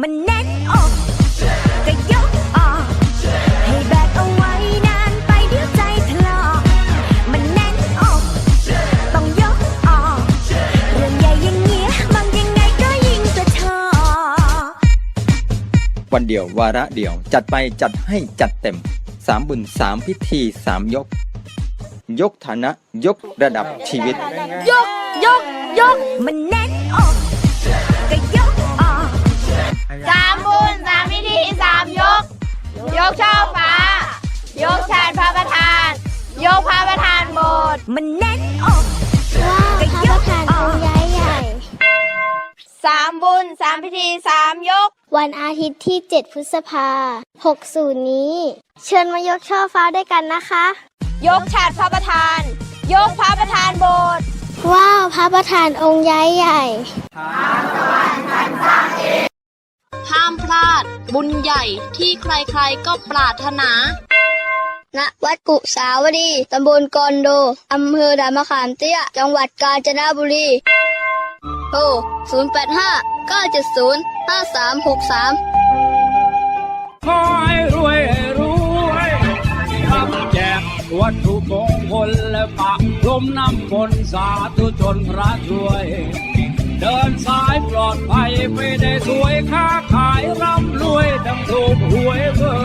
มันแน่นอกก็ยกออก ให้แบกเอาไว้นานไปเดี๋ยวใจถลอกมันแน่นอกต้องยกออก เรื่องใหญ่อย่างเงี้ยบางยังไงก็ยิ่งกระชอกวันเดียววาระเดียว จัดไปจัดให้จัดเต็มสามบุญสามพิธีสามยก ยกฐานะ ยกระดับชีวิต ยก ยก ยก มันแน่ ยกพระประธานโบสถ์มันแน่นอกว้าวพระประธานองค์ใหญ่สามบุญสามพิธีสามยก วันอาทิตย์ที่ 7 พฤษภา60 นี้ เชิญมายกช่อฟ้าด้วยกันนะคะ ยกชาติพระประธาน ยกพระประธานโบสถ์ว้าวพระประธานองค์ย้ายใหญ่ห้ามพลาด บุญใหญ่ที่ใครๆก็ปรารถนา ณวัดกุสาวดี ตำบลกอนโด อำเภอดามะขามเตี้ย จังหวัดกาญจนบุรีโทร085 970 5363 ขอให้รวยรวยทำแจกวัตถุมงคลและปะพรมน้ำมนต์สาธุชนพระช่วย เดินสายปลอดภัยไม่ได้สวยค้าขายร่ำรวยทั้งถูกหวยเบอ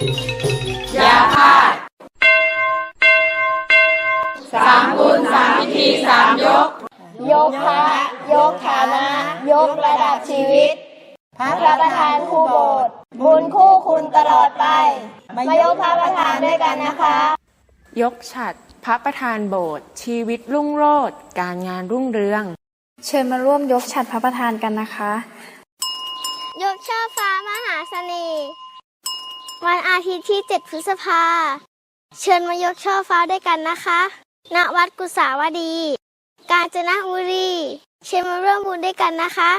ยกพระยกฐานะ ยกระดับชีวิต พระประธานคู่โบสถ์บุญคู่คุณตลอดไป มายกพระประธานด้วยกันนะคะ ยกฉัดพระประธานโบสถ์ชีวิตรุ่งโรจน์การงานรุ่งเรือง เชิญมาร่วมยกฉัดพระประธานกันนะคะ ยกช่อฟ้ามหาเสน่ห์ วันอาทิตย์ที่ 7 พฤษภา เชิญมายกช่อฟ้าด้วยกันนะคะ ณ วัดกุสาวดี กาญจนบุรี เชิญมาร่วมบุญด้วยกันนะคะ